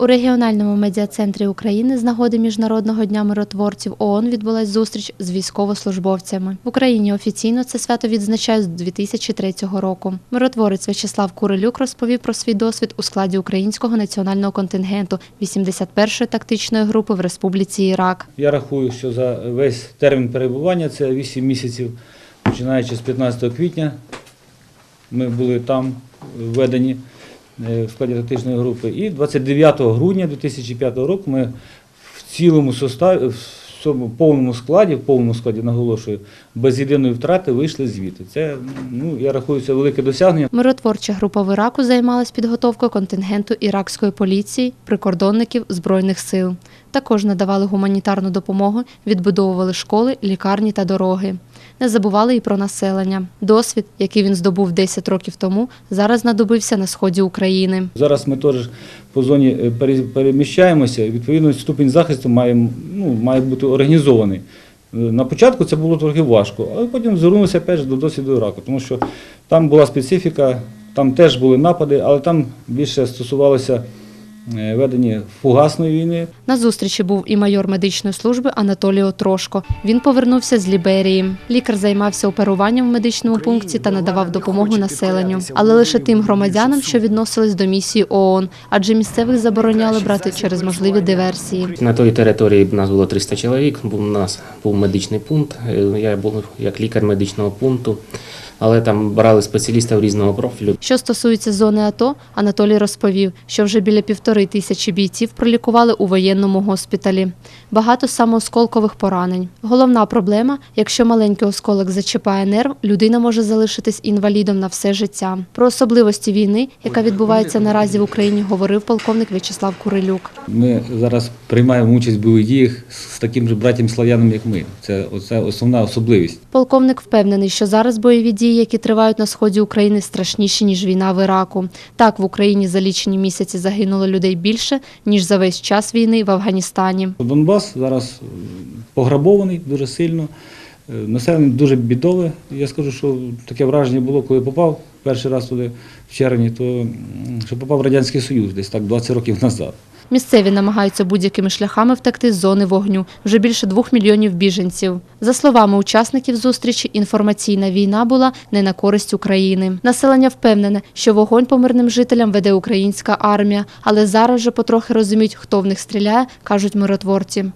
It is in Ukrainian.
У регіональному медіа-центрі України з нагоди Міжнародного дня миротворців ООН відбулась зустріч з військовослужбовцями. В Україні офіційно це свято відзначають з 2003 року. Миротворець В'ячеслав Курилюк розповів про свій досвід у складі українського національного контингенту 81-ї тактичної групи в Республіці Ірак. Я рахую, що за весь термін перебування це 8 місяців, починаючи з 15 квітня. Ми були там введені в складі тактичної групи. І 29 грудня 2005 року ми в цілому составі, в цьому повному складі, в повному складі наголошую, без єдиної втрати вийшли звідти. Це, ну, я рахую, це велике досягнення. Миротворча група в Іраку займалась підготовкою контингенту іракської поліції, прикордонників збройних сил. Також надавали гуманітарну допомогу, відбудовували школи, лікарні та дороги. Не забували і про населення. Досвід, який він здобув 10 років тому, зараз знадобився на сході України. Зараз ми теж по зоні е, переміщаємося, відповідно ступінь захисту має, ну, має бути організований. Е, На початку це було трохи важко, але потім звернулися опять до досвіду Іраку, тому що там була специфіка, там теж були напади, але там більше стосувалося ведення фугасної війни. На зустрічі був і майор медичної служби Анатолій Отрошко. Він повернувся з Ліберії. Лікар займався оперуванням в медичному пункті та надавав допомогу населенню, але лише тим громадянам, що відносились до місії ООН, адже місцевих забороняли брати через можливі диверсії. На тій території в нас було 300 чоловік, був у нас був медичний пункт. е, Я був як лікар медичного пункту, але там брали спеціалістів різного профілю. Що стосується зони АТО, Анатолій розповів, що вже біля півтори тисячі бійців пролікували у воєнному госпіталі. Багато самоосколкових поранень. Головна проблема, якщо маленький осколок зачіпає нерв, людина може залишитись інвалідом на все життя. Про особливості війни, яка відбувається наразі в Україні, говорив полковник В'ячеслав Курилюк. Ми зараз приймаємо участь в бойових діях з таким же братім слав'яном, як ми. Це оце основна особливість. Полковник впевнений, що зараз бойові дії, які тривають на сході України, страшніші ніж війна в Іраку. Так в Україні за лічені місяці загинуло людей більше ніж за весь час війни в Афганістані. Донбас зараз е, пограбований дуже сильно. Е, Населення дуже бідове. Я скажу, що таке враження було, коли попав перший раз туди в червні, то що попав в Радянський Союз десь так 20 років назад. Місцеві намагаються будь-якими шляхами втекти з зони вогню. Вже більше двох мільйонів біженців. За словами учасників зустрічі, інформаційна війна була не на користь України. Населення впевнене, що вогонь по мирним жителям веде українська армія, але зараз же потрохи розуміють, хто в них стріляє, кажуть миротворці.